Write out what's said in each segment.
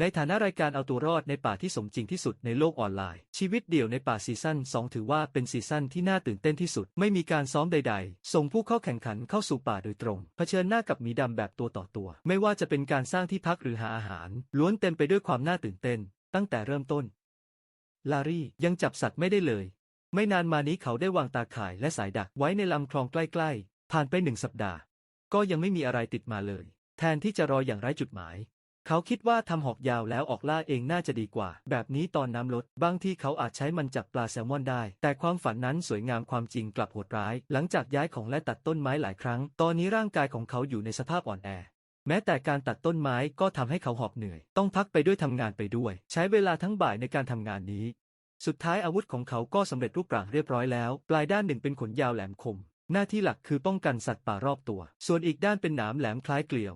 ในฐานะรายการเอาตัวรอดในป่าที่สมจริงที่สุดในโลกออนไลน์ ชีวิตเดี่ยวในป่าซีซั่น2 ถือว่าเป็นซีซั่นที่น่าตื่นเต้นที่สุด ไม่มีการซ้อมใดๆ ส่งผู้เข้าแข่งขันเข้าสู่ป่าโดยตรง เผชิญหน้ากับหมีดำแบบตัวต่อตัว ไม่ว่าจะเป็นการสร้างที่พักหรือหาอาหาร ล้วนเต็มไปด้วยความน่าตื่นเต้น ตั้งแต่เริ่มต้น ลารี่ยังจับสัตว์ไม่ได้เลย ไม่นานมานี้เขาได้วางตาข่ายและสายดักไว้ในลำคลองใกล้ๆ ผ่านไปหนึ่งสัปดาห์ ก็ยังไม่มีอะไรติดมาเลย แทนที่จะรออย่างไร้จุดหมาย เขาคิดว่าทำหอกยาวแล้วออกล่าเองน่าจะดีกว่า แบบนี้ตอนน้ำลด บางที่เขาอาจใช้มันจับปลาแซลมอนได้ แต่ความฝันนั้นสวยงามความจริงกลับโหดร้าย หลังจากย้ายของและตัดต้นไม้หลายครั้ง ตอนนี้ร่างกายของเขาอยู่ในสภาพอ่อนแอ แม้แต่การตัดต้นไม้ก็ทำให้เขาหอบเหนื่อย ต้องพักไปด้วยทำงานไปด้วย ใช้เวลาทั้งบ่ายในการทำงานนี้ สุดท้ายอาวุธของเขาก็สำเร็จรูปร่างเรียบร้อยแล้ว ปลายด้านหนึ่งเป็นขนยาวแหลมคม หน้าที่หลักคือป้องกันสัตว์ป่ารอบตัว ส่วนอีกด้านเป็นหนามแหลมคล้ายเกลียว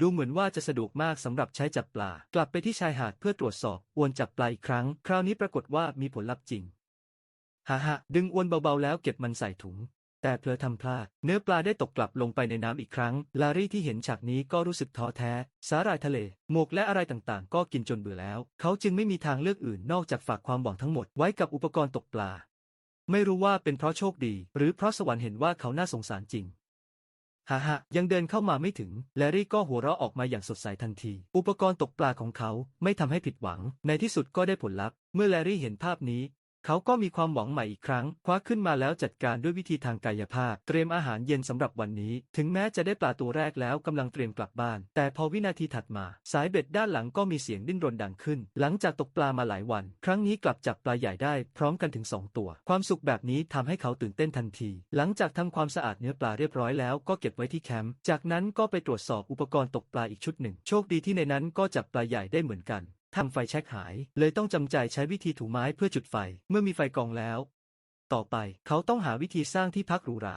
ดูเหมือนว่าจะสะดวกมากสำหรับใช้จับปลา กลับไปที่ชายหาดเพื่อตรวจสอบอวนจับปลาอีกครั้ง คราวนี้ปรากฏว่ามีผลลัพธ์จริงฮ่าฮ่าดึงอวนเบาๆแล้วเก็บมันใส่ถุง แต่เพลอทำพลาด เนื้อปลาได้ตกกลับลงไปในน้ำอีกครั้ง ลารี่ที่เห็นฉากนี้ก็รู้สึกท้อแท้ สาหร่ายทะเล หมวกและอะไรต่างๆ ก็กินจนเบื่อแล้ว เขาจึงไม่มีทางเลือกอื่นนอกจากฝากความหวังทั้งหมดไว้กับอุปกรณ์ตกปลา ไม่รู้ว่าเป็นเพราะโชคดี หรือเพราะสวรรค์เห็นว่าเขาน่าสงสารจริง ฮ่าฮ่ายังเดินเข้ามาไม่ถึง แลรี่ก็หัวเราะออกมาอย่างสดใสทันที อุปกรณ์ตกปลาของเขาไม่ทำให้ผิดหวัง ในที่สุดก็ได้ผลลัพธ์ เมื่อแลรี่เห็นภาพนี้ เขาก็มีความหวังใหม่อีกครั้ง คว้าขึ้นมาแล้วจัดการด้วยวิธีทางกายภาพ เตรียมอาหารเย็นสำหรับวันนี้ ถึงแม้จะได้ปลาตัวแรกแล้วกำลังเตรียมกลับบ้าน แต่พอวินาทีถัดมา สายเบ็ดด้านหลังก็มีเสียงดิ้นรนดังขึ้น หลังจากตกปลามาหลายวัน ครั้งนี้กลับจับปลาใหญ่ได้พร้อมกันถึงสองตัว ความสุขแบบนี้ทำให้เขาตื่นเต้นทันที หลังจากทำความสะอาดเนื้อปลาเรียบร้อยแล้วก็เก็บไว้ที่แคมป์จากนั้นก็ไปตรวจสอบอุปกรณ์ตกปลาอีกชุดหนึ่ง โชคดีที่ในนั้นก็จับปลาใหญ่ได้เหมือนกัน ทำไฟแช็กหาย เลยต้องจำใจใช้วิธีถูไม้เพื่อจุดไฟ เมื่อมีไฟกองแล้ว ต่อไปเขาต้องหาวิธีสร้างที่พักหรูหรา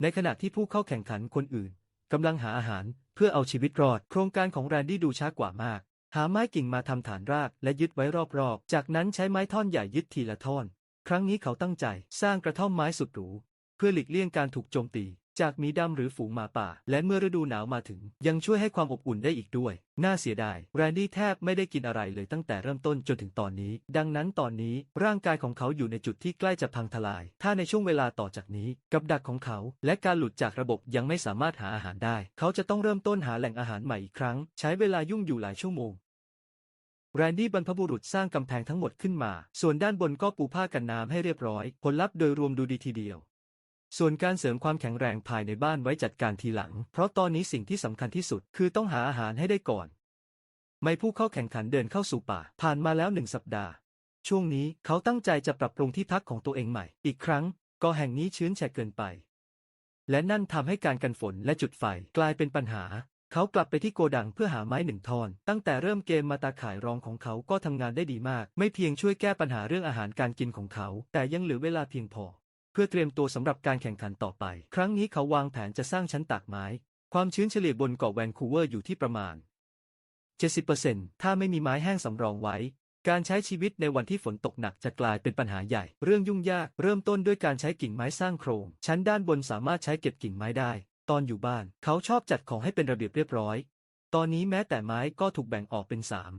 ในขณะที่ผู้เข้าแข่งขันคนอื่นกำลังหาอาหารเพื่อเอาชีวิตรอด โครงการของแรนดี้ดูช้ากว่ามาก หาไม้กิ่งมาทำฐานรากและยึดไว้รอบๆ จากนั้นใช้ไม้ท่อนใหญ่ยึดทีละท่อน ครั้งนี้เขาตั้งใจสร้างกระท่อมไม้สุดหรู เพื่อหลีกเลี่ยงการถูกโจมตี จากหมีดำหรือฝูงหมาป่า และเมื่อฤดูหนาวมาถึง ยังช่วยให้ความอบอุ่นได้อีกด้วย น่าเสียดาย แรนดี้แทบไม่ได้กินอะไรเลยตั้งแต่เริ่มต้นจนถึงตอนนี้ ดังนั้นตอนนี้ร่างกายของเขาอยู่ในจุดที่ใกล้จะพังทลาย ถ้าในช่วงเวลาต่อจากนี้ กับดักของเขา และการหลุดจากระบบยังไม่สามารถหาอาหารได้ เขาจะต้องเริ่มต้นหาแหล่งอาหารใหม่อีกครั้ง ใช้เวลายุ่งอยู่หลายชั่วโมงแรนดี้บรรพบุรุษสร้างกำแพงทั้งหมดขึ้นมา ส่วนด้านบนก็ปูผ้ากันน้ำให้เรียบร้อย ผลลัพธ์โดยรวมดูดีทีเดียว ส่วนการเสริมความแข็งแรงภายในบ้านไว้จัดการทีหลัง เพราะตอนนี้สิ่งที่สำคัญที่สุดคือต้องหาอาหารให้ได้ก่อน ไม่ผู้เข้าแข่งขันเดินเข้าสู่ป่า ผ่านมาแล้วหนึ่งสัปดาห์ ช่วงนี้เขาตั้งใจจะปรับปรุงที่พักของตัวเองใหม่ อีกครั้งก็แห่งนี้ชื้นแฉะเกินไป และนั่นทำให้การกันฝนและจุดไฟกลายเป็นปัญหา เขากลับไปที่โกดังเพื่อหาไม้หนึ่งท่อน ตั้งแต่เริ่มเกมมาตาข่ายรองของเขาก็ทำงานได้ดีมาก ไม่เพียงช่วยแก้ปัญหาเรื่องอาหารการกินของเขา แต่ยังเหลือเวลาเพียงพอ เพื่อเตรียมตัวสำหรับการแข่งขันต่อไป ครั้งนี้เขาวางแผนจะสร้างชั้นตากไม้ ความชื้นเฉลี่ยบนเกาะแวนคูเวอร์อยู่ที่ประมาณ 70%ถ้าไม่มีไม้แห้งสำรองไว้ การใช้ชีวิตในวันที่ฝนตกหนักจะกลายเป็นปัญหาใหญ่ เรื่องยุ่งยากเริ่มต้นด้วยการใช้กิ่งไม้สร้างโครง ชั้นด้านบนสามารถใช้เก็บกิ่งไม้ได้ ตอนอยู่บ้าน เขาชอบจัดของให้เป็นระเบียบเรียบร้อย ตอนนี้แม้แต่ไม้ก็ถูกแบ่งออกเป็นสาม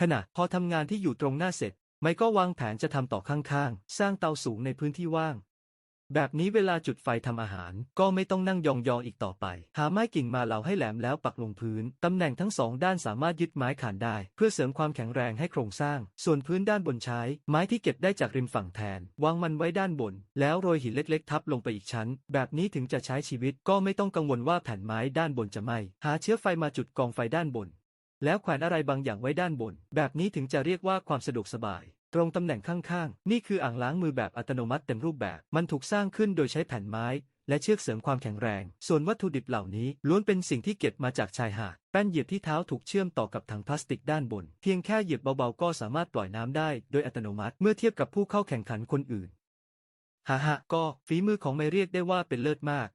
ขณะพอทำงานที่อยู่ตรงหน้าเสร็จ ไมค์ก็วางแผนจะทำต่อข้างๆ สร้างเตาสูงในพื้นที่ว่าง แบบนี้เวลาจุดไฟทำอาหาร ก็ไม่ต้องนั่งยองๆอีกต่อไป หาไม้กิ่งมาเหลาให้แหลมแล้วปักลงพื้น ตำแหน่งทั้งสองด้านสามารถยึดไม้ขานได้ เพื่อเสริมความแข็งแรงให้โครงสร้าง ส่วนพื้นด้านบนใช้ ไม้ที่เก็บได้จากริมฝั่งแทน วางมันไว้ด้านบน แล้วโรยหินเล็กๆ ทับลงไปอีกชั้น แบบนี้ถึงจะใช้ชีวิตก็ไม่ต้องกังวลว่าแผ่นไม้ด้านบนจะไหม้หาเชื้อไฟมาจุดกองไฟด้านบนแล้วแขวนอะไรบางอย่างไว้ด้านบน แบบนี้ถึงจะเรียกว่าความสะดวกสบาย ตรงตำแหน่งข้างๆ นี่คืออ่างล้างมือแบบอัตโนมัติเต็มรูปแบบ มันถูกสร้างขึ้นโดยใช้แผ่นไม้ และเชือกเสริมความแข็งแรง ส่วนวัตถุดิบเหล่านี้ล้วนเป็นสิ่งที่เก็บมาจากชายหาด แป้นเหยียบที่เท้าถูกเชื่อมต่อกับถังพลาสติกด้านบน เพียงแค่เหยียบเบาๆ ก็สามารถปล่อยน้ำได้โดยอัตโนมัติ เมื่อเทียบกับผู้เข้าแข่งขันคนอื่นฮ่าฮก็ฝีมือของไม่เรียกได้ว่าเป็นเลิศมาก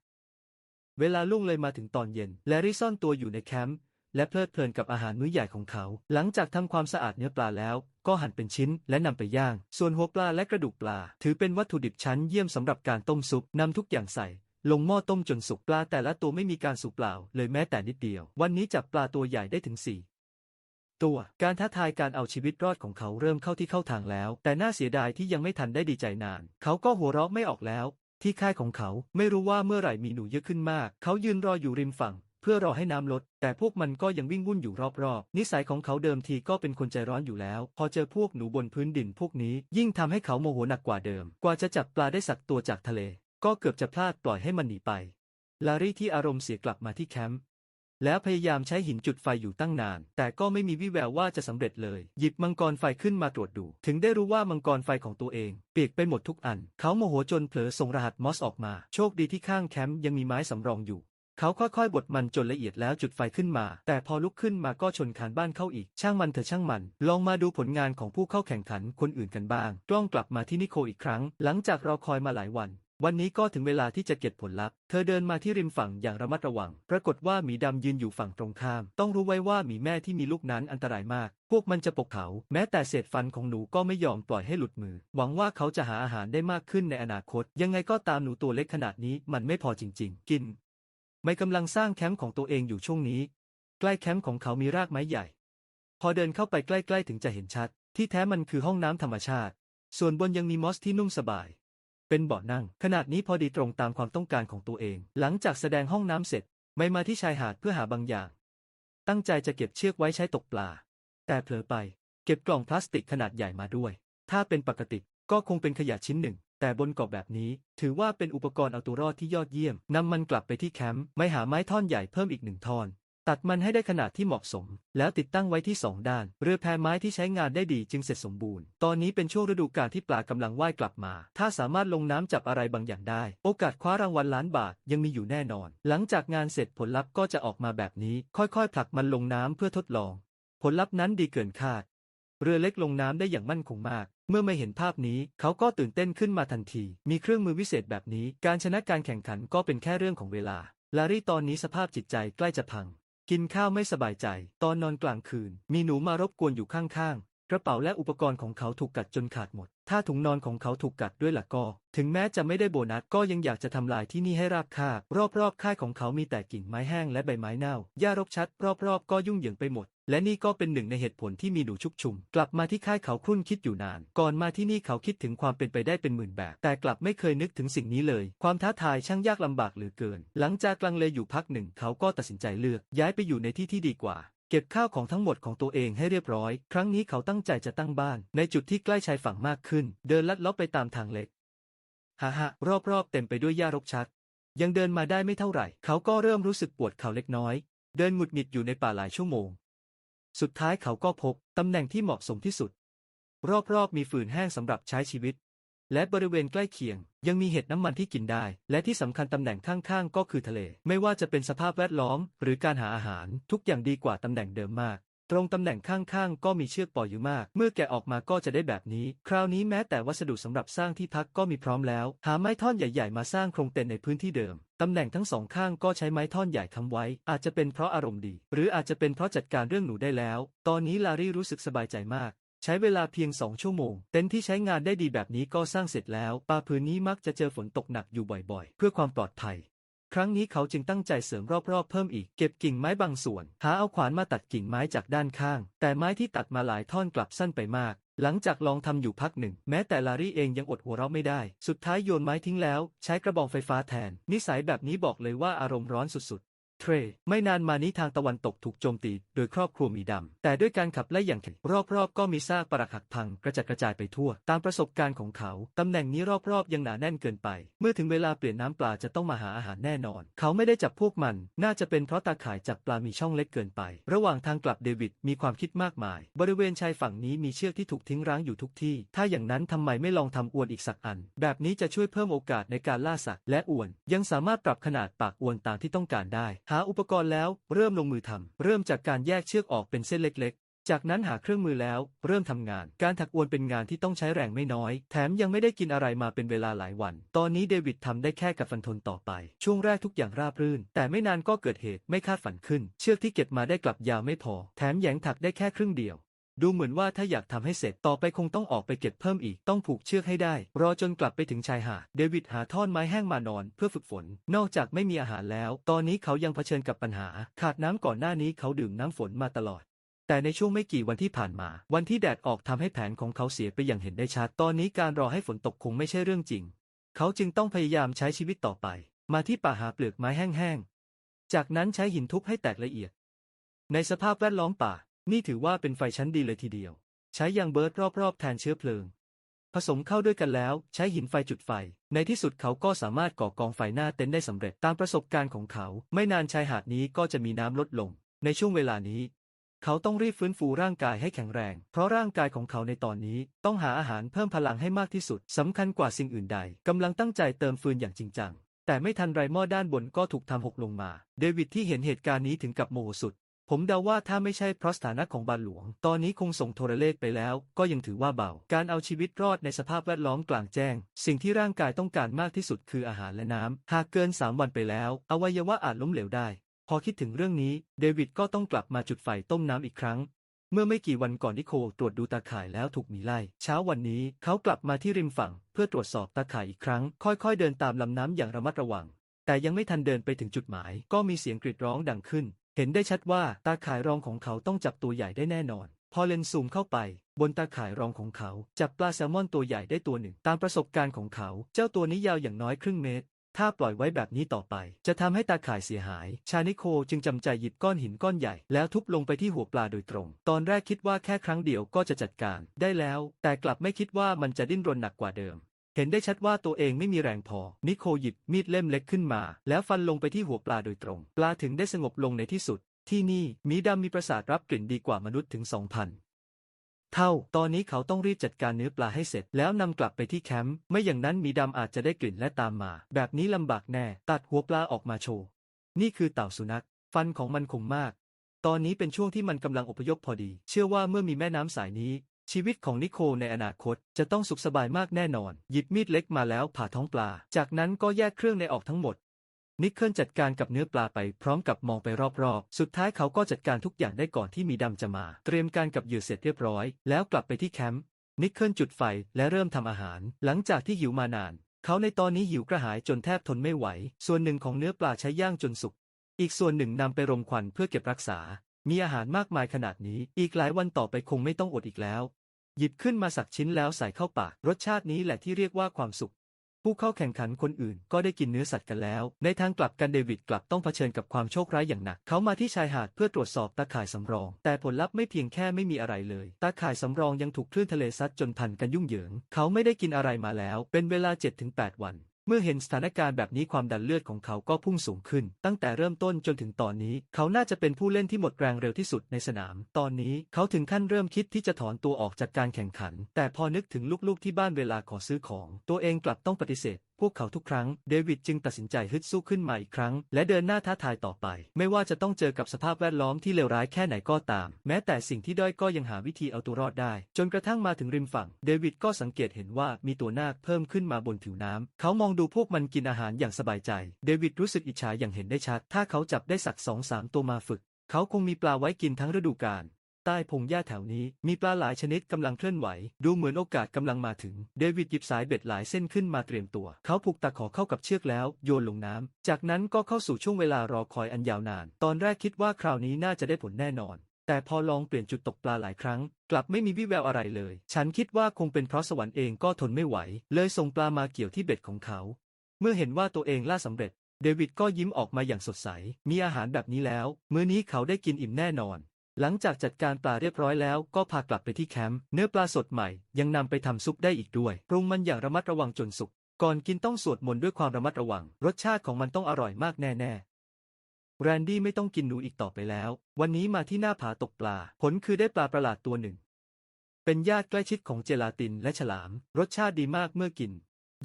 เวลาล่วงเลยมาถึงตอนเย็น แลรี่ซ่อนตัวอยู่ในแคมป์ และเพลิดเพลินกับอาหารมื้อใหญ่ของเขา หลังจากทำความสะอาดเนื้อปลาแล้ว ก็หั่นเป็นชิ้นและนำไปย่าง ส่วนหัวปลาและกระดูกปลา ถือเป็นวัตถุดิบชั้นเยี่ยมสำหรับการต้มซุปนำทุกอย่างใส่ ลงหม้อต้มจนสุกปลาแต่ละตัวไม่มีการสุกเปล่าเลยแม้แต่นิดเดียว วันนี้จับปลาตัวใหญ่ได้ถึงสี่ตัวการท้าทายการเอาชีวิตรอดของเขาเริ่มเข้าที่เข้าทางแล้ว แต่น่าเสียดายที่ยังไม่ทันได้ดีใจนาน เขาก็หัวเราะไม่ออกแล้ว ที่ค่ายของเขาไม่รู้ว่าเมื่อไหร่มีหนูเยอะขึ้นมาก เขายืนรออยู่ริมฝั่ง เพื่อรอให้น้ำลด แต่พวกมันก็ยังวิ่งวุ่นอยู่รอบๆ นิสัยของเขาเดิมทีก็เป็นคนใจร้อนอยู่แล้ว พอเจอพวกหนูบนพื้นดินพวกนี้ ยิ่งทำให้เขาโมโหหนักกว่าเดิม กว่าจะจับปลาได้สักตัวจากทะเล ก็เกือบจะพลาดปล่อยให้มันหนีไป ลารี่ที่อารมณ์เสียกลับมาที่แคมป์แล้วพยายามใช้หินจุดไฟอยู่ตั้งนาน แต่ก็ไม่มีวิแววว่าจะสำเร็จเลย หยิบมังกรไฟขึ้นมาตรวจดู ถึงได้รู้ว่ามังกรไฟของตัวเอง เปียกไปหมดทุกอัน เขาโมโหจนเผลอส่งรหัสมอสออกมา โชคดีที่ข้างแคมป์ยังมีไม้สำรองอยู่ เขาค่อยๆบดมันจนละเอียดแล้วจุดไฟขึ้นมา แต่พอลุกขึ้นมาก็ชนคานบ้านเข้าอีก ช่างมันเถอะช่างมัน ลองมาดูผลงานของผู้เข้าแข่งขันคนอื่นกันบ้าง กล้องกลับมาที่นิโคอีกครั้ง หลังจากเรอคอยมาหลายวันวันนี้ก็ถึงเวลาที่จะเก็บผลลัพธ์ เธอเดินมาที่ริมฝั่งอย่างระมัดระวัง ปรากฏว่าหมีดำยืนอยู่ฝั่งตรงข้าม ต้องรู้ไว้ว่าหมีแม่ที่มีลูกนั้นอันตรายมาก พวกมันจะปกเขา แม้แต่เศษฟันของหนูก็ไม่ยอมปล่อยให้หลุดมือ หวังว่าเขาจะหาอาหารได้มากขึ้นในอนาคต ยังไงก็ตามหนูตัวเล็กขนาดนี้มันไม่พอจริง ๆ กิน ไม่กำลังสร้างแคมป์ของตัวเองอยู่ช่วงนี้ ใกล้แคมป์ของเขามีรากไม้ใหญ่ พอเดินเข้าไปใกล้ๆถึงจะเห็นชัด ที่แท้มันคือห้องน้ำธรรมชาติ ส่วนบนยังมีมอสที่นุ่มสบาย เป็นเบาะนั่ง ขนาดนี้พอดีตรงตามความต้องการของตัวเอง หลังจากแสดงห้องน้ำเสร็จ ไม่มาที่ชายหาดเพื่อหาบางอย่าง ตั้งใจจะเก็บเชือกไว้ใช้ตกปลา แต่เผลอไป เก็บกล่องพลาสติกขนาดใหญ่มาด้วย ถ้าเป็นปกติก็คงเป็นขยะชิ้นหนึ่ง แต่บนเกาะแบบนี้ ถือว่าเป็นอุปกรณ์เอาตัวรอดที่ยอดเยี่ยมนำมันกลับไปที่แคมป์ไม่หาไม้ท่อนใหญ่เพิ่มอีกหนึ่งท่อน ตัดมันให้ได้ขนาดที่เหมาะสม แล้วติดตั้งไว้ที่สองด้าน เรือแพไม้ที่ใช้งานได้ดีจึงเสร็จสมบูรณ์ ตอนนี้เป็นช่วงฤดูกาลที่ปลากำลังว่ายกลับมา ถ้าสามารถลงน้ำจับอะไรบางอย่างได้ โอกาสคว้ารางวัลล้านบาทยังมีอยู่แน่นอน หลังจากงานเสร็จผลลัพธ์ก็จะออกมาแบบนี้ ค่อยๆผลักมันลงน้ำเพื่อทดลอง ผลลัพธ์นั้นดีเกินคาด เรือเล็กลงน้ำได้อย่างมั่นคงมาก เมื่อไม่เห็นภาพนี้เขาก็ตื่นเต้นขึ้นมาทันที มีเครื่องมือวิเศษแบบนี้ การชนะการแข่งขันก็เป็นแค่เรื่องของเวลา ลารี่ตอนนี้สภาพจิตใจใกล้จะพัง กินข้าวไม่สบายใจ ตอนนอนกลางคืน มีหนูมารบกวนอยู่ข้างๆ กระเป๋าและอุปกรณ์ของเขาถูกกัดจนขาดหมด ถ้าถุงนอนของเขาถูกกัดด้วยล่ะก็ ถึงแม้จะไม่ได้โบนัสก็ยังอยากจะทำลายที่นี่ให้ราบคาบ รอบๆ ค่ายของเขามีแต่กิ่งไม้แห้งและใบไม้เน่า หญ้ารกชัด รอบๆ ก็ยุ่งเหยิงไปหมด และนี่ก็เป็นหนึ่งในเหตุผลที่มีหนูชุกชุม กลับมาที่ค่ายเขาครุ่นคิดอยู่นาน ก่อนมาที่นี่เขาคิดถึงความเป็นไปได้เป็นหมื่นแบบ แต่กลับไม่เคยนึกถึงสิ่งนี้เลย ความท้าทายช่างยากลำบากเหลือเกิน หลังจากลังเลอยู่พักหนึ่งเขาก็ตัดสินใจเลือก ย้ายไปอยู่ในที่ที่ดีกว่า เก็บข้าวของทั้งหมดของตัวเองให้เรียบร้อย ครั้งนี้เขาตั้งใจจะตั้งบ้าน ในจุดที่ใกล้ชายฝั่งมากขึ้น เดินลัดเลาะไปตามทางเล็กฮ่าฮ่ารอบๆ เต็มไปด้วยหญ้ารกชัด ยังเดินมาได้ไม่เท่าไหร่ เขาก็เริ่มรู้สึกปวดเข่าเล็กน้อย เดินหงุดหงิดอยู่ในป่าหลายชั่วโมง สุดท้ายเขาก็พบตำแหน่งที่เหมาะสมที่สุด รอบๆ มีฝืนแห้งสำหรับใช้ชีวิต และบริเวณใกล้เคียง ยังมีเห็ดน้ำมันที่กินได้ และที่สำคัญตำแหน่งข้างๆ ก็คือทะเล ไม่ว่าจะเป็นสภาพแวดล้อม หรือการหาอาหาร ทุกอย่างดีกว่าตำแหน่งเดิมมาก ตรงตำแหน่งข้างๆ ก็มีเชือกปล่อยอยู่มาก เมื่อแกะออกมาก็จะได้แบบนี้ คราวนี้แม้แต่วัสดุสำหรับสร้างที่พักก็มีพร้อมแล้ว หาไม้ท่อนใหญ่ ๆ มาสร้างโครงเต็นท์ในพื้นที่เดิมตำแหน่งทั้งสองข้างก็ใช้ไม้ท่อนใหญ่ค้ำไว้ อาจจะเป็นเพราะอารมณ์ดี หรืออาจจะเป็นเพราะจัดการเรื่องหนูได้แล้ว ตอนนี้ลารี่รู้สึกสบายใจมาก ใช้เวลาเพียงสองชั่วโมง เต็นท์ที่ใช้งานได้ดีแบบนี้ก็สร้างเสร็จแล้วป่าพื้นนี้มักจะเจอฝนตกหนักอยู่บ่อยๆ เพื่อความปลอดภัย ครั้งนี้เขาจึงตั้งใจเสริมรอบๆ เพิ่มอีก เก็บกิ่งไม้บางส่วน หาเอาขวานมาตัดกิ่งไม้จากด้านข้าง แต่ไม้ที่ตัดมาหลายท่อนกลับสั้นไปมาก หลังจากลองทำอยู่พักหนึ่ง แม้แต่ลารี่เองยังอดหัวเราะไม่ได้ สุดท้ายโยนไม้ทิ้งแล้ว ใช้กระบองไฟฟ้าแทน นิสัยแบบนี้บอกเลยว่าอารมณ์ร้อนสุดๆ เทรไม่นานมานี้ทางตะวันตกถูกโจมตีโดยครอบครัวมีดำ แต่ด้วยการขับไล่อย่างแข็งรอบๆ ก็มีซากปรักหักพังกระจัดกระจายไปทั่ว ตามประสบการณ์ของเขา ตำแหน่งนี้รอบๆ ยังหนาแน่นเกินไป เมื่อถึงเวลาเปลี่ยนน้ำปลาจะต้องมาหาอาหารแน่นอน เขาไม่ได้จับพวกมัน น่าจะเป็นเพราะตาข่ายจับปลามีช่องเล็กเกินไป ระหว่างทางกลับเดวิดมีความคิดมากมาย บริเวณชายฝั่งนี้มีเชือกที่ถูกทิ้งร้างอยู่ทุกที่ ถ้าอย่างนั้นทำไมไม่ลองทำอวนอีกสักอัน แบบนี้จะช่วยเพิ่มโอกาสในการล่าสัตว์และอวน ยังสามารถปรับขนาดปากอวนตามที่ต้องการได้หาอุปกรณ์แล้วเริ่มลงมือทำ เริ่มจากการแยกเชือกออกเป็นเส้นเล็กๆ จากนั้นหาเครื่องมือแล้วเริ่มทำงาน การถักอวนเป็นงานที่ต้องใช้แรงไม่น้อย แถมยังไม่ได้กินอะไรมาเป็นเวลาหลายวัน ตอนนี้เดวิดทำได้แค่กับฟันทนต่อไป ช่วงแรกทุกอย่างราบรื่น แต่ไม่นานก็เกิดเหตุไม่คาดฝันขึ้น เชือกที่เก็บมาได้กลับยาวไม่พอ แถมแยงถักได้แค่ครึ่งเดียว ดูเหมือนว่าถ้าอยากทำให้เสร็จต่อไปคงต้องออกไปเก็บเพิ่มอีกต้องผูกเชือกให้ได้ รอจนกลับไปถึงชายหาดเดวิดหาท่อนไม้แห้งมานอนเพื่อฝึกฝน นอกจากไม่มีอาหารแล้ว ตอนนี้เขายังเผชิญกับปัญหา ขาดน้ำก่อนหน้านี้เขาดื่มน้ำฝนมาตลอดแต่ในช่วงไม่กี่วันที่ผ่านมา วันที่แดดออกทำให้แผนของเขาเสียไปอย่างเห็นได้ชัด ตอนนี้การรอให้ฝนตกคงไม่ใช่เรื่องจริง เขาจึงต้องพยายามใช้ชีวิตต่อไป มาที่ป่าหาเปลือกไม้แห้งๆ จากนั้นใช้หินทุบให้แตกละเอียด ในสภาพแวดล้อมป่า นี่ถือว่าเป็นไฟชั้นดีเลยทีเดียว ใช้ยางเบิร์ดรอบๆแทนเชื้อเพลิง ผสมเข้าด้วยกันแล้ว ใช้หินไฟจุดไฟ ในที่สุดเขาก็สามารถก่อกองไฟหน้าเต็นท์ได้สำเร็จตามประสบการณ์ของเขา ไม่นานชายหาดนี้ก็จะมีน้ำลดลง ในช่วงเวลานี้ เขาต้องรีบฟื้นฟูร่างกายให้แข็งแรง เพราะร่างกายของเขาในตอนนี้ต้องหาอาหารเพิ่มพลังให้มากที่สุดสำคัญกว่าสิ่งอื่นใดกำลังตั้งใจเติมฟืนอย่างจริงจังแต่ไม่ทันไรหม้อด้านบนก็ถูกทำหกลงมา เดวิดที่เห็นเหตุการณ์นี้ถึงกับโมโหสุด ผมเดาว่าถ้าไม่ใช่เพราะสถานะของบาทหลวง ตอนนี้คงส่งโทรเลขไปแล้ว ก็ยังถือว่าเบา การเอาชีวิตรอดในสภาพแวดล้อมกลางแจ้ง สิ่งที่ร่างกายต้องการมากที่สุดคืออาหารและน้ำ หากเกิน 3 วันไปแล้ว อวัยวะอาจล้มเหลวได้ พอคิดถึงเรื่องนี้ เดวิดก็ต้องกลับมาจุดไฟต้มน้ำอีกครั้ง เมื่อไม่กี่วันก่อนที่โคตรวจดูตาข่ายแล้วถูกมีไล่ เช้าวันนี้เขากลับมาที่ริมฝั่ง เพื่อตรวจสอบตาข่ายอีกครั้ง ค่อยๆ เดินตามลำน้ำอย่างระมัดระวัง แต่ยังไม่ทันเดินไปถึงจุดหมาย ก็มีเสียงกรีดร้องดังขึ้น เห็นได้ชัดว่าตาข่ายรองของเขาต้องจับตัวใหญ่ได้แน่นอน พอเลนส์ซูมเข้าไป บนตาข่ายรองของเขา จับปลาแซลมอนตัวใหญ่ได้ตัวหนึ่ง ตามประสบการณ์ของเขา เจ้าตัวนี้ยาวอย่างน้อยครึ่งเมตร ถ้าปล่อยไว้แบบนี้ต่อไป จะทำให้ตาข่ายเสียหาย ชานิโคจึงจำใจหยิบก้อนหินก้อนใหญ่ แล้วทุบลงไปที่หัวปลาโดยตรง ตอนแรกคิดว่าแค่ครั้งเดียวก็จะจัดการ ได้แล้ว แต่กลับไม่คิดว่ามันจะดิ้นรนหนักกว่าเดิม เห็นได้ชัดว่าตัวเองไม่มีแรงพอ นิโคหยิบมีดเล่มเล็กขึ้นมา แล้วฟันลงไปที่หัวปลาโดยตรง ปลาถึงได้สงบลงในที่สุด ที่นี่มีดำมีประสาทรับกลิ่นดีกว่ามนุษย์ถึง2,000เท่า ตอนนี้เขาต้องรีบจัดการเนื้อปลาให้เสร็จ แล้วนำกลับไปที่แคมป์ ไม่อย่างนั้นมีดำอาจจะได้กลิ่นและตามมา แบบนี้ลำบากแน่ ตัดหัวปลาออกมาโชว์ นี่คือเต่าสุนัข ฟันของมันคมมาก ตอนนี้เป็นช่วงที่มันกำลังอพยพพอดี เชื่อว่าเมื่อมีแม่น้ำสายนี้ ชีวิตของนิโคในอนาคตจะต้องสุขสบายมากแน่นอน หยิบมีดเล็กมาแล้วผ่าท้องปลา จากนั้นก็แยกเครื่องในออกทั้งหมด นิเคิลจัดการกับเนื้อปลาไปพร้อมกับมองไปรอบๆ สุดท้ายเขาก็จัดการทุกอย่างได้ก่อนที่มีดำจะมา เตรียมการกับเหยื่อเสร็จเรียบร้อย แล้วกลับไปที่แคมป์ นิเคิลจุดไฟและเริ่มทำอาหาร หลังจากที่หิวมานาน เขาในตอนนี้หิวกระหายจนแทบทนไม่ไหว ส่วนหนึ่งของเนื้อปลาใช้ย่างจนสุก อีกส่วนหนึ่งนำไปรมควันเพื่อเก็บรักษา มีอาหารมากมายขนาดนี้ อีกหลายวันต่อไปคงไม่ต้องอดอีกแล้ว หยิบขึ้นมาสักชิ้นแล้วใส่เข้าปาก รสชาตินี้แหละที่เรียกว่าความสุข ผู้เข้าแข่งขันคนอื่นก็ได้กินเนื้อสัตว์กันแล้ว ในทางกลับกันเดวิดกลับต้องเผชิญกับความโชคร้ายอย่างหนัก เขามาที่ชายหาดเพื่อตรวจสอบตาข่ายสำรอง แต่ผลลัพธ์ไม่เพียงแค่ไม่มีอะไรเลย ตาข่ายสำรองยังถูกคลื่นทะเลซัดจนพันกันยุ่งเหยิง เขาไม่ได้กินอะไรมาแล้ว เป็นเวลา 7-8 วัน เมื่อเห็นสถานการณ์แบบนี้ความดันเลือดของเขาก็พุ่งสูงขึ้น ตั้งแต่เริ่มต้นจนถึงตอนนี้ เขาน่าจะเป็นผู้เล่นที่หมดแรงเร็วที่สุดในสนาม ตอนนี้เขาถึงขั้นเริ่มคิดที่จะถอนตัวออกจากการแข่งขัน แต่พอนึกถึงลูกๆที่บ้านเวลาขอซื้อของ ตัวเองกลับต้องปฏิเสธ พวกเขาทุกครั้ง เดวิดจึงตัดสินใจฮึดสู้ขึ้นมาอีกครั้ง และเดินหน้าท้าทายต่อไป ไม่ว่าจะต้องเจอกับสภาพแวดล้อมที่เลวร้ายแค่ไหนก็ตาม แม้แต่สิ่งที่ด้อยก็ยังหาวิธีเอาตัวรอดได้ จนกระทั่งมาถึงริมฝั่ง เดวิดก็สังเกตเห็นว่ามีตัวนาคเพิ่มขึ้นมาบนผิวน้ำเขามองดูพวกมันกินอาหารอย่างสบายใจ เดวิดรู้สึกอิจฉาอย่างเห็นได้ชัด ถ้าเขาจับได้สักสองสามตัวมาฝึก เขาคงมีปลาไว้กินทั้งฤดูกาล ต้พงหญ้าแถวนี้ มีปลาหลายชนิดกำลังเคลื่อนไหว ดูเหมือนโอกาสกำลังมาถึง เดวิดหยิบสายเบ็ดหลายเส้นขึ้นมาเตรียมตัว เขาผูกตะขอเข้ากับเชือกแล้ว โยนลงน้ำ จากนั้นก็เข้าสู่ช่วงเวลารอคอยอันยาวนาน ตอนแรกคิดว่าคราวนี้น่าจะได้ผลแน่นอน แต่พอลองเปลี่ยนจุดตกปลาหลายครั้ง กลับไม่มีวิแววอะไรเลย ฉันคิดว่าคงเป็นเพราะสวรรค์เองก็ทนไม่ไหว เลยส่งปลามาเกี่ยวที่เบ็ดของเขา เมื่อเห็นว่าตัวเองล่าสำเร็จ เดวิดก็ยิ้มออกมาอย่างสดใส มีอาหารแบบนี้แล้ว มื้อนี้เขาได้กินอิ่มแน่นอน หลังจากจัดการปลาเรียบร้อยแล้วก็พากลับไปที่แคมป์เนื้อปลาสดใหม่ ยังนำไปทำซุปได้อีกด้วยปรุงมันอย่างระมัดระวังจนสุกก่อนกินต้องสวดมนต์ด้วยความระมัดระวัง รสชาติของมันต้องอร่อยมากแน่ๆแรนดี้ไม่ต้องกินหนูอีกต่อไปแล้ว วันนี้มาที่หน้าผาตกปลา ผลคือได้ปลาประหลาดตัวหนึ่ง เป็นญาติใกล้ชิดของเจลาตินและฉลาม รสชาติดีมากเมื่อกิน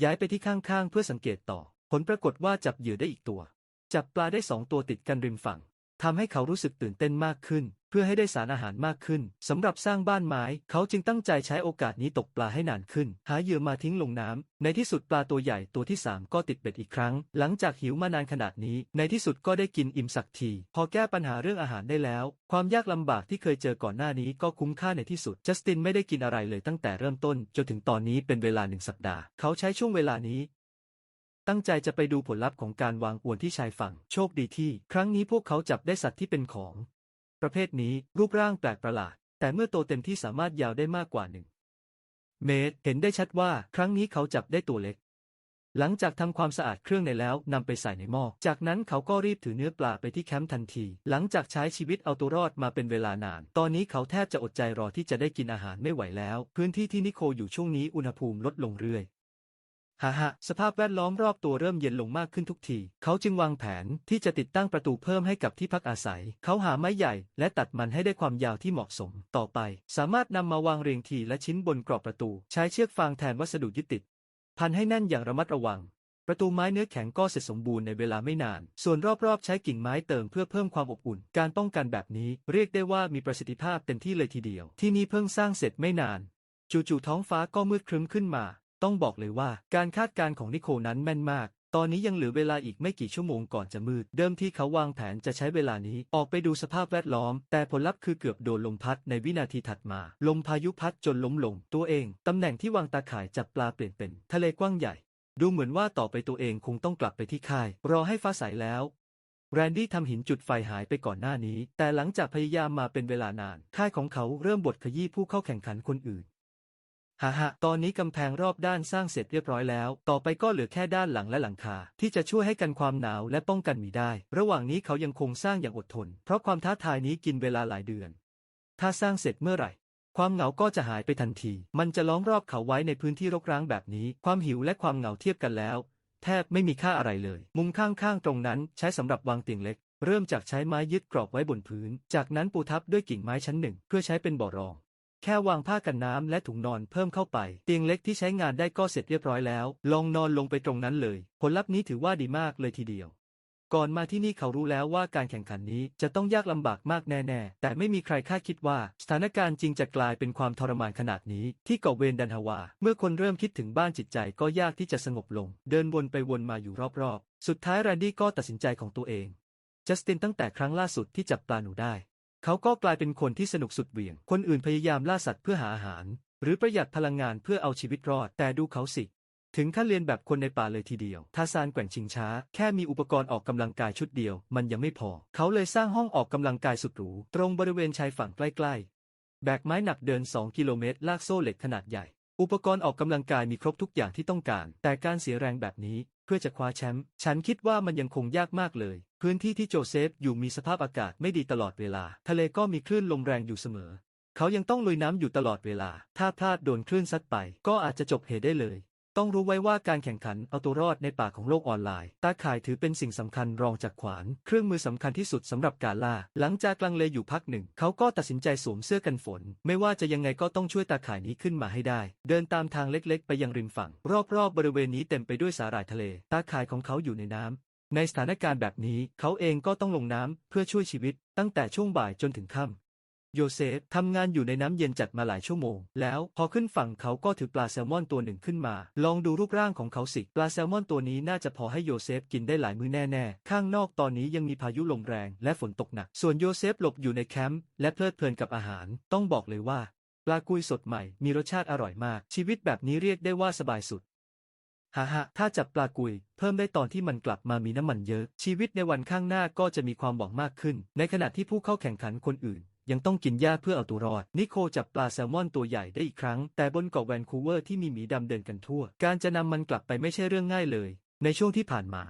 ย้ายไปที่ข้างๆ เพื่อสังเกตต่อ ผลปรากฏว่าจับเหยื่อได้อีกตัว จับปลาได้สองตัวติดกันริมฝั่ง ทำให้เขารู้สึกตื่นเต้นมากขึ้น พื่อให้ได้สารอาหารมากขึ้นสำหรับสร้างบ้านไม้ เขาจึงตั้งใจใช้โอกาสนี้ตกปลาให้นานขึ้น หาเหยื่อมาทิ้งลงน้ำในที่สุดปลาตัวใหญ่ตัวที่สามก็ติดเบ็ดอีกครั้ง หลังจากหิวมานานขนาดนี้ ในที่สุดก็ได้กินอิ่มสักที พอแก้ปัญหาเรื่องอาหารได้แล้ว ความยากลำบากที่เคยเจอก่อนหน้านี้ก็คุ้มค่าในที่สุด จัสตินไม่ได้กินอะไรเลยตั้งแต่เริ่มต้น จนถึงตอนนี้เป็นเวลาหนึ่งสัปดาห์ เขาใช้ช่วงเวลานี้ตั้งใจจะไปดูผลลัพธ์ของการวางอวนที่ชายฝั่ง โชคดีที่ ครั้งนี้พวกเขาจับได้สัตว์ที่เป็นของ ประเภทนี้รูปร่างแปลกประหลาด แต่เมื่อโตเต็มที่สามารถยาวได้มากกว่าหนึ่งเมตรเห็นได้ชัดว่าครั้งนี้เขาจับได้ตัวเล็ก หลังจากทำความสะอาดเครื่องในแล้วนำไปใส่ในหม้อ จากนั้นเขาก็รีบถือเนื้อปลาไปที่แคมป์ทันที หลังจากใช้ชีวิตเอาตัวรอดมาเป็นเวลานาน ตอนนี้เขาแทบจะอดใจรอที่จะได้กินอาหารไม่ไหวแล้ว พื้นที่ที่นิโคอยู่ช่วงนี้อุณหภูมิลดลงเรื่อย ฮ่าฮสภาพแวดล้อมรอบตัวเริ่มเย็นลงมากขึ้นทุกที เขาจึงวางแผนที่จะติดตั้งประตูเพิ่มให้กับที่พักอาศัย เขาหาไม้ใหญ่ และตัดมันให้ได้ความยาวที่เหมาะสม ต่อไป สามารถนำมาวางเรียงทีละชิ้นบนกรอบประตู ใช้เชือกฟางแทนวัสดุยึดติด พันให้แน่นอย่างระมัดระวัง ประตูไม้เนื้อแข็งก็เสร็จสมบูรณ์ในเวลาไม่นาน ส่วนรอบๆ ใช้กิ่งไม้เติมเพื่อเพิ่มความอบอุ่น การป้องกันแบบนี้เรียกได้ว่ามีประสิทธิภาพเต็มที่เลยทีเดียว ที่นี่เพิ่งสร้างเสร็จไม่นาน จู่ๆท้องฟ้าก็มืดครึ้มขึ้นมา ต้องบอกเลยว่าการคาดการณ์ของนิโคนั้นแม่นมากตอนนี้ยังเหลือเวลาอีกไม่กี่ชั่วโมงก่อนจะมืด เดิมที่เขาวางแผนจะใช้เวลานี้ออกไปดูสภาพแวดล้อม แต่ผลลัพธ์คือเกือบโดนลมพัดในวินาทีถัดมา ลมพายุพัดจนล้มลง ตัวเอง ตำแหน่งที่วางตาข่ายจับปลาเปลี่ยนเป็น ทะเลกว้างใหญ่ ดูเหมือนว่าต่อไปตัวเองคงต้องกลับไปที่ค่าย รอให้ฟ้าใสแล้ว แรนดี้ทำหินจุดไฟหายไปก่อนหน้านี้ แต่หลังจากพยายามมาเป็นเวลานาน ค่ายของเขาเริ่มบดขยี้ผู้เข้าแข่งขันคนอื่น ฮ่าฮ่าตอนนี้กำแพงรอบด้านสร้างเสร็จเรียบร้อยแล้ว ต่อไปก็เหลือแค่ด้านหลังและหลังคา ที่จะช่วยให้กันความหนาวและป้องกันหมีได้ ระหว่างนี้เขายังคงสร้างอย่างอดทน เพราะความท้าทายนี้กินเวลาหลายเดือน ถ้าสร้างเสร็จเมื่อไหร่ ความเหงาก็จะหายไปทันที มันจะล้อมรอบเขาไว้ในพื้นที่รกร้างแบบนี้ ความหิวและความเหงาเทียบกันแล้ว แทบไม่มีค่าอะไรเลย มุมข้างๆตรงนั้นใช้สำหรับวางเตียงเล็ก เริ่มจากใช้ไม้ยึดกรอบไว้บนพื้น จากนั้นปูทับด้วยกิ่งไม้ชั้นหนึ่ง เพื่อใช้เป็นบ่อรอง แค่วางผ้ากันน้ำและถุงนอนเพิ่มเข้าไป เตียงเล็กที่ใช้งานได้ก็เสร็จเรียบร้อยแล้ว ลองนอนลงไปตรงนั้นเลย ผลลัพธ์นี้ถือว่าดีมากเลยทีเดียว ก่อนมาที่นี่เขารู้แล้วว่าการแข่งขันนี้จะต้องยากลำบากมากแน่ๆ แต่ไม่มีใครคาดคิดว่า สถานการณ์จริงจะกลายเป็นความทรมานขนาดนี้ ที่เกาะเวนดันฮาวา เมื่อคนเริ่มคิดถึงบ้านจิตใจก็ยากที่จะสงบลง เดินวนไปวนมาอยู่รอบๆ สุดท้ายแรนดี้ก็ตัดสินใจของตัวเองจัสตินตั้งแต่ครั้งล่าสุดที่จับปลาหนูได้ เขาก็กลายเป็นคนที่สนุกสุดเหวี่ยง คนอื่นพยายามล่าสัตว์เพื่อหาอาหาร หรือประหยัดพลังงานเพื่อเอาชีวิตรอด แต่ดูเขาสิ ถึงขั้นเรียนแบบคนในป่าเลยทีเดียว ทาซานแกว่งชิงช้า แค่มีอุปกรณ์ออกกำลังกายชุดเดียว มันยังไม่พอ เขาเลยสร้างห้องออกกำลังกายสุดหรู ตรงบริเวณชายฝั่งใกล้ๆ แบกไม้หนักเดิน 2 กิโลเมตร ลากโซ่เหล็กขนาดใหญ่ อุปกรณ์ออกกำลังกายมีครบทุกอย่างที่ต้องการ แต่การเสียแรงแบบนี้ เพื่อจะคว้าแชมป์ ฉันคิดว่ามันยังคงยากมากเลย พื้นที่ที่โจเซฟอยู่มีสภาพอากาศไม่ดีตลอดเวลา ทะเลก็มีคลื่นลมแรงอยู่เสมอ เขายังต้องลุยน้ำอยู่ตลอดเวลา ถ้าพลาดโดนคลื่นซัดไป ก็อาจจะจบเหตุได้เลย ต้องรู้ไว้ว่าการแข่งขันเอาตัวรอดในป่าของโลกออนไลน์ ตาข่ายถือเป็นสิ่งสำคัญรองจากขวาน เครื่องมือสำคัญที่สุดสำหรับการล่า หลังจากลังเลอยู่พักหนึ่ง เขาก็ตัดสินใจสวมเสื้อกันฝน ไม่ว่าจะยังไงก็ต้องช่วยตาข่ายนี้ขึ้นมาให้ได้ เดินตามทางเล็กๆ ไปยังริมฝั่ง รอบๆบริเวณนี้เต็มไปด้วยสาหร่ายทะเล ตาข่ายของเขาอยู่ในน้ำ ในสถานการณ์แบบนี้เขาเองก็ต้องลงน้ำเพื่อช่วยชีวิต ตั้งแต่ช่วงบ่ายจนถึงค่ำโยเซฟทำงานอยู่ในน้ำเย็นจัดมาหลายชั่วโมง แล้วพอขึ้นฝั่งเขาก็ถือปลาแซลมอนตัวหนึ่งขึ้นมา ลองดูรูปร่างของเขาสิ ปลาแซลมอนตัวนี้น่าจะพอให้โยเซฟกินได้หลายมื้อแน่ๆ ข้างนอกตอนนี้ยังมีพายุลมแรงและฝนตกหนัก ส่วนโยเซฟหลบอยู่ในแคมป์และเพลิดเพลินกับอาหาร ต้องบอกเลยว่าปลากุยสดใหม่มีรสชาติอร่อยมาก ชีวิตแบบนี้เรียกได้ว่าสบายสุด ฮ่าฮถ้าจับปลากุย เพิ่มได้ตอนที่มันกลับมามีน้ำมันเยอะ ชีวิตในวันข้างหน้าก็จะมีความหวังมากขึ้น ในขณะที่ผู้เข้าแข่งขันคนอื่น ยังต้องกินหญ้าเพื่อเอาตัวรอด นิโคจับปลาแซลมอนตัวใหญ่ได้อีกครั้ง แต่บนเกาะแวนคูเวอร์ที่มีหมีดำเดินกันทั่ว การจะนำมันกลับไปไม่ใช่เรื่องง่ายเลย ในช่วงที่ผ่านมา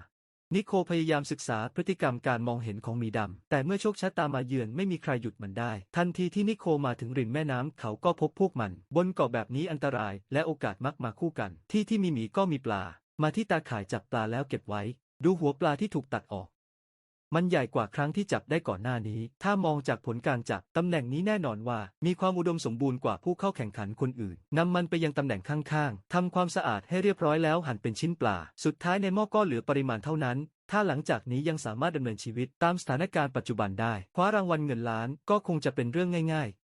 นิโคพยายามศึกษาพฤติกรรมการมองเห็นของหมีดำ แต่เมื่อโชคชะตามาเยือนไม่มีใครหยุดมันได้ ทันทีที่นิโคมาถึงริมแม่น้ำเขาก็พบพวกมัน บนเกาะแบบนี้อันตรายและโอกาสมักมาคู่กัน ที่ที่มีหมีก็มีปลา มาที่ตาข่ายจับปลาแล้วเก็บไว้ ดูหัวปลาที่ถูกตัดออก มันใหญ่กว่าครั้งที่จับได้ก่อนหน้านี้ ถ้ามองจากผลการจับตำแหน่งนี้แน่นอนว่า มีความอุดมสมบูรณ์กว่าผู้เข้าแข่งขันคนอื่นนำมันไปยังตำแหน่งข้างๆทำความสะอาดให้เรียบร้อยแล้วหั่นเป็นชิ้นปลา สุดท้ายในหม้อก็เหลือปริมาณเท่านั้น ถ้าหลังจากนี้ยังสามารถดำเนินชีวิตตามสถานการณ์ปัจจุบันได้คว้ารางวัลเงินล้านก็คงจะเป็นเรื่องง่าย ๆ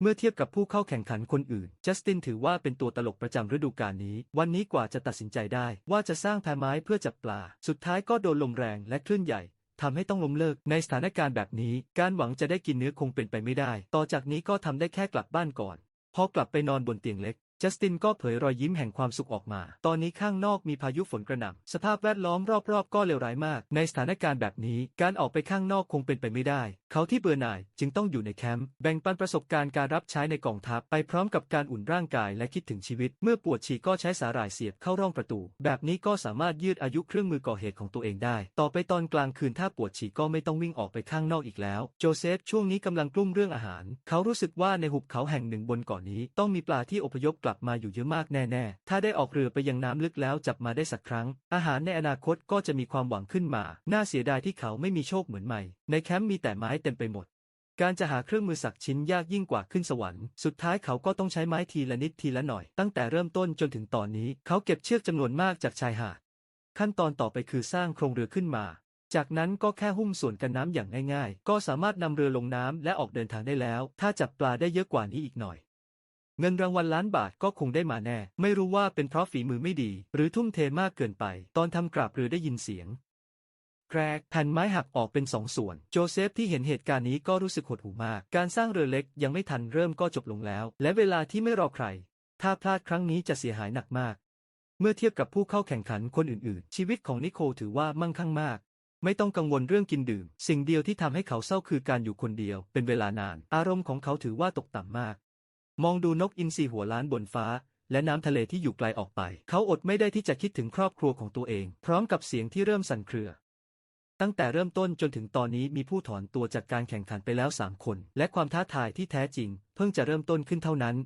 เมื่อเทียบกับผู้เข้าแข่งขันคนอื่น จัสตินถือว่าเป็นตัวตลกประจำฤดูกาลนี้ วันนี้กว่าจะตัดสินใจได้ ว่าจะสร้างแพไม้เพื่อจับปลา สุดท้ายก็โดนลมแรงและคลื่นใหญ่ ทำให้ต้องล้มเลิกในสถานการณ์แบบนี้ การหวังจะได้กินเนื้อคงเป็นไปไม่ได้ ต่อจากนี้ก็ทำได้แค่กลับบ้านก่อน พอกลับไปนอนบนเตียงเล็กจัสตินก็เผยรอยยิ้มแห่งความสุขออกมา ตอนนี้ข้างนอกมีพายุฝนกระหน่ำ สภาพแวดล้อมรอบๆ ก็เลวร้ายมาก ในสถานการณ์แบบนี้ การออกไปข้างนอกคงเป็นไปไม่ได้เขาที่เบื่อหน่ายจึงต้องอยู่ในแคมป์แบ่งปันประสบการณ์การรับใช้ในกองทัพไปพร้อมกับการอุ่นร่างกายและคิดถึงชีวิต เมื่อปวดฉี่ก็ใช้สาหร่ายเสียบเข้าร่องประตู แบบนี้ก็สามารถยืดอายุเครื่องมือก่อเหตุของตัวเองได้ ต่อไปตอนกลางคืนถ้าปวดฉี่ก็ไม่ต้องวิ่งออกไปข้างนอกอีกแล้ว โจเซฟช่วงนี้กำลังกลุ้มเรื่องอาหาร เขารู้สึกว่าในหุบเขาแห่งหนึ่งบนเกาะนนี้ ต้องมีปลาที่อพยพกลับมาอยู่เยอะมากแน่ๆ ถ้าได้ออกเรือไปยังน้ำลึกแล้วจับมาได้สักครั้ง อาหารในอนาคตก็จะมีความหวังขึ้นมา น่าเสียดายที่เขาไม่มีโชคเหมือนใหม่ ในแคมป์มีแต่ไม้เต็มไปหมด การจะหาเครื่องมือสักชิ้นยากยิ่งกว่าขึ้นสวรรค์ สุดท้ายเขาก็ต้องใช้ไม้ทีละนิดทีละหน่อย ตั้งแต่เริ่มต้นจนถึงตอนนี้ เขาเก็บเชือกจำนวนมากจากชายหาด ขั้นตอนต่อไปคือสร้างโครงเรือขึ้นมา จากนั้นก็แค่หุ้มส่วนกันน้ำอย่างง่ายๆ ก็สามารถนำเรือลงน้ำและออกเดินทางได้แล้ว ถ้าจับปลาได้เยอะกว่านี้อีกหน่อยเงินรางวัลล้านบาทก็คงได้มาแน่ ไม่รู้ว่าเป็นเพราะฝีมือไม่ดี หรือทุ่มเทมากเกินไป ตอนทำกราบเรือได้ยินเสียง แกรกแผ่นไม้หักออกเป็นสองส่วน โจเซฟที่เห็นเหตุการณ์นี้ก็รู้สึกหดหู่มาก การสร้างเรือเล็กยังไม่ทันเริ่มก็จบลงแล้ว และเวลาที่ไม่รอใคร ถ้าพลาดครั้งนี้จะเสียหายหนักมาก เมื่อเทียบกับผู้เข้าแข่งขันคนอื่นๆ ชีวิตของนิโคลถือว่ามั่งคั่งมาก ไม่ต้องกังวลเรื่องกินดื่ม สิ่งเดียวที่ทำให้เขาเศร้าคือการอยู่คนเดียว เป็นเวลานาน อารมณ์ของเขาถือว่าตกต่ำมาก มองดูนกอินทรีหัวล้านบนฟ้าและน้ำทะเลที่อยู่ไกลออกไป เขาอดไม่ได้ที่จะคิดถึงครอบครัวของตัวเอง พร้อมกับเสียงที่เริ่มสั่นเครือ ตั้งแต่เริ่มต้นจนถึงตอนนี้มีผู้ถอนตัวจากการแข่งขันไปแล้ว 3 คน และความท้าทายที่แท้จริง เพิ่งจะเริ่มต้นขึ้นเท่านั้น